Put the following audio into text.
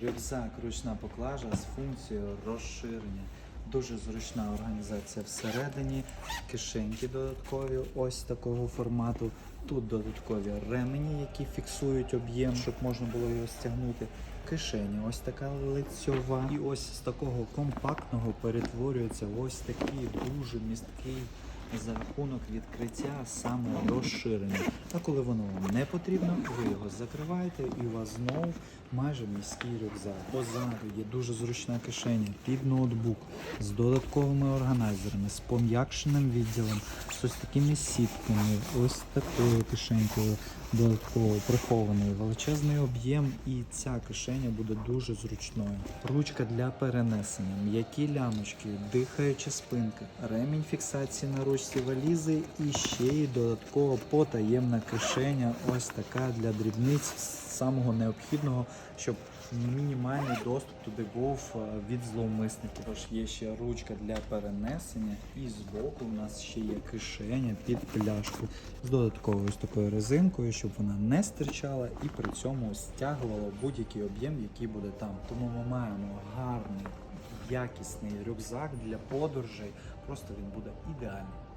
Рюкзак, ручна поклажа з функцією розширення. Дуже зручна організація всередині, кишеньки додаткові, ось такого формату. Тут додаткові ремені, які фіксують об'єм, щоб можна було його стягнути. Кишені, ось така лицьова. І ось з такого компактного перетворюється ось такий дуже місткий за рахунок відкриття саме розширення. А коли воно вам не потрібно, ви його закриваєте і у вас знову майже міський рюкзак. Позаду є дуже зручна кишеня під ноутбук з додатковими органайзерами, з пом'якшеним відділом, з ось такими сітками, ось такою кишенькою додатково прихованою. Величезний об'єм, і ця кишеня буде дуже зручною. Ручка для перенесення, м'які лямочки, дихаюча спинка, ремінь фіксації на ручці валізи і ще й додатково потаємна кишеня. Ось така для дрібниць самого необхідного, щоб мінімальний доступ туди був е, від зловмисників. Тож є ще ручка для перенесення, і збоку у нас ще є кишеня під пляшку з додатковою ось такою резинкою, щоб вона не стирчала і при цьому стягувала будь-який об'єм, який буде там. Тому ми маємо гарний, якісний рюкзак для подорожей. Просто він буде ідеальний.